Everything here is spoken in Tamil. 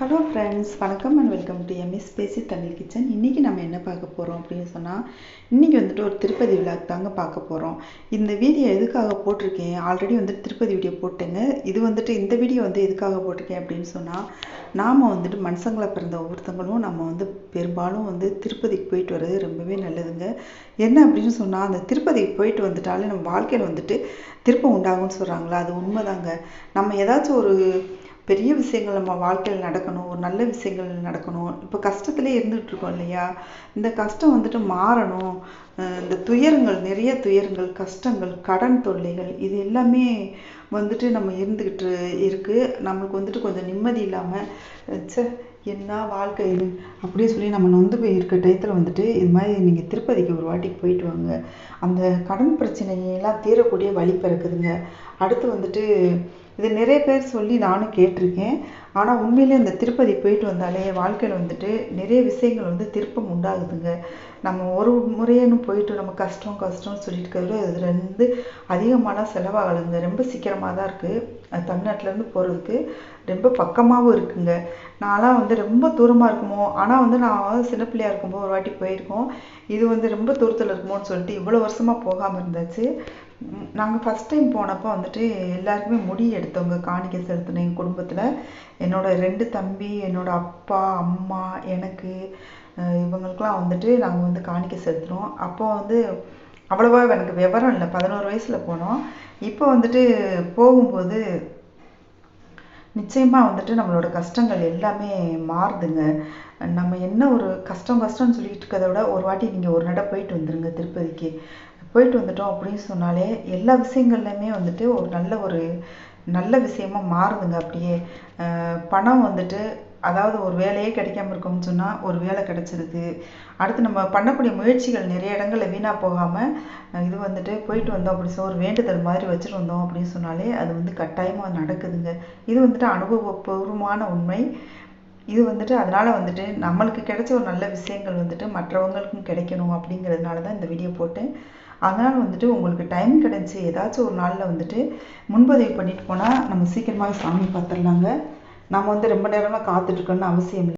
ஹலோ ஃப்ரெண்ட்ஸ் வணக்கம் அண்ட் வெல்கம் டு எம்எஸ் பேசி தமிழ் கிச்சன் இன்றைக்கி நம்ம என்ன பார்க்க போகிறோம் அப்படின்னு சொன்னால் இன்றைக்கி வந்துட்டு ஒரு திருப்பதி விழாக்கு தாங்க பார்க்க போகிறோம் இந்த வீடியோ எதுக்காக போட்டிருக்கேன்? ஆல்ரெடி வந்துட்டு திருப்பதி வீடியோ போட்டேங்க. இது வந்துட்டு இந்த வீடியோ வந்து எதுக்காக போட்டிருக்கேன் அப்படின்னு சொன்னால் நாம் வந்துட்டு மனுஷங்களை பிறந்த ஒவ்வொருத்தங்களும் நம்ம வந்து பெரும்பாலும் வந்து திருப்பதிக்கு போயிட்டு வர்றது ரொம்பவே நல்லதுங்க. என்ன அப்படின்னு சொன்னால் அந்த திருப்பதிக்கு போயிட்டு வந்துட்டாலே நம்ம வாழ்க்கையில் வந்துட்டு திருப்பம் உண்டாகும்னு சொல்கிறாங்களா அது உண்மைதாங்க. நம்ம ஏதாச்சும் ஒரு பெரிய விஷயங்கள் நம்ம வாழ்க்கையில் நடக்கணும் ஒரு நல்ல விஷயங்கள் நடக்கணும். இப்போ கஷ்டத்திலே இருந்துகிட்டு இருக்கோம் இல்லையா? இந்த கஷ்டம் வந்துட்டு மாறணும். இந்த துயரங்கள் நிறைய துயரங்கள் கஷ்டங்கள் கடன் தொல்லைகள் இது எல்லாமே வந்துட்டு நம்ம இருந்துக்கிட்டு இருக்குது நம்மளுக்கு வந்துட்டு கொஞ்சம் நிம்மதி இல்லாமல் சே என்ன வாழ்க்கை இது? அப்படியே சொல்லி நம்ம நொந்து போய் இருக்க டயத்தில் வந்துட்டு இது மாதிரி நீங்கள் திருப்பதிக்கு ஒரு வாட்டிக்கு போயிட்டு வாங்க. அந்த கடன் பிரச்சனையெல்லாம் தீரக்கூடிய வழி பிறக்குதுங்க. அடுத்து வந்துட்டு இது நிறைய பேர் சொல்லி நானும் கேட்டிருக்கேன். ஆனால் உண்மையிலே அந்த திருப்பதி போயிட்டு வந்தாலே வாழ்க்கையில் வந்துட்டு நிறைய விஷயங்கள் வந்து திருப்பம் உண்டாகுதுங்க. நம்ம ஒரு முறையேன்னு போயிட்டு நம்ம கஷ்டம் கஷ்டம்னு சொல்லிட்டு இருக்கிறது அதில் இருந்து அதிகமாலாம் செலவாகலைங்க. ரொம்ப சீக்கிரமாக தான் இருக்குது அது தமிழ்நாட்டிலேருந்து போகிறதுக்கு ரொம்ப பக்கமாகவும் இருக்குங்க. நான்லாம் வந்து ரொம்ப தூரமாக இருக்குமோ ஆனால் வந்து நான் சின்ன பிள்ளையாக இருக்கும்போது ஒரு வாட்டி போயிருக்கோம். இது வந்து ரொம்ப தூரத்தில் இருக்குமோன்னு சொல்லிட்டு இவ்வளோ வருஷமாக போகாமல் இருந்தாச்சு. நாங்கள் ஃபஸ்ட் டைம் போனப்போ வந்துட்டு எல்லாருக்குமே முடி எடுத்தவங்க காணிக்கை செலுத்தின எங்கள் குடும்பத்தில் என்னோட ரெண்டு தம்பி என்னோட அப்பா அம்மா எனக்கு இவங்களுக்கெலாம் வந்துட்டு நாங்கள் வந்து காணிக்கை செலுத்தினோம் அப்போ வந்து அவ்வளோவா எனக்கு விவரம் இல்லை. பதினோரு வயசில் போனோம். இப்போ வந்துட்டு போகும்போது நிச்சயமாக வந்துட்டு நம்மளோட கஷ்டங்கள் எல்லாமே மாறுதுங்க. நம்ம என்ன ஒரு கஷ்டம் கஷ்டம்னு சொல்லிட்டு இருக்கிறத விட ஒரு வாட்டி நீங்கள் ஒரு நட போயிட்டு வந்துடுங்க திருப்பதிக்கு. போயிட்டு வந்துட்டோம் அப்படின்னு சொன்னாலே எல்லா விஷயங்கள்லையுமே வந்துட்டு ஒரு நல்ல ஒரு நல்ல விஷயமா மாறுதுங்க அப்படியே. பணம் வந்துட்டு அதாவது ஒரு வேலையே கிடைக்காம இருக்கோம்னு சொன்னால் ஒரு வேலை கிடச்சிருது. அடுத்து நம்ம பண்ணக்கூடிய முயற்சிகள் நிறைய இடங்களில் வீணாக போகாமல் இது வந்துட்டு போயிட்டு வந்தோம் அப்படி சொ ஒரு வேண்டுதல் மாதிரி வச்சுட்டு வந்தோம் அப்படின்னு சொன்னாலே அது வந்து கட்டாயமாக நடக்குதுங்க. இது வந்துட்டு அனுபவபூர்வமான உண்மை. இது வந்துட்டு அதனால் வந்துட்டு நம்மளுக்கு கிடைச்ச ஒரு நல்ல விஷயங்கள் வந்துட்டு மற்றவங்களுக்கும் கிடைக்கணும் அப்படிங்கிறதுனால தான் இந்த வீடியோ போட்டேன். அதனால் வந்துட்டு உங்களுக்கு டைம் கிடச்சி ஏதாச்சும் ஒரு நாளில் வந்துட்டு முன்பதிவு பண்ணிட்டு போனால் நம்ம சீக்கிரமாகவே சாமி பார்த்துடலாங்க. நம்ம வந்து ரொம்ப நேரமாக காத்துட்ருக்கோன்னு அவசியம் இல்லை.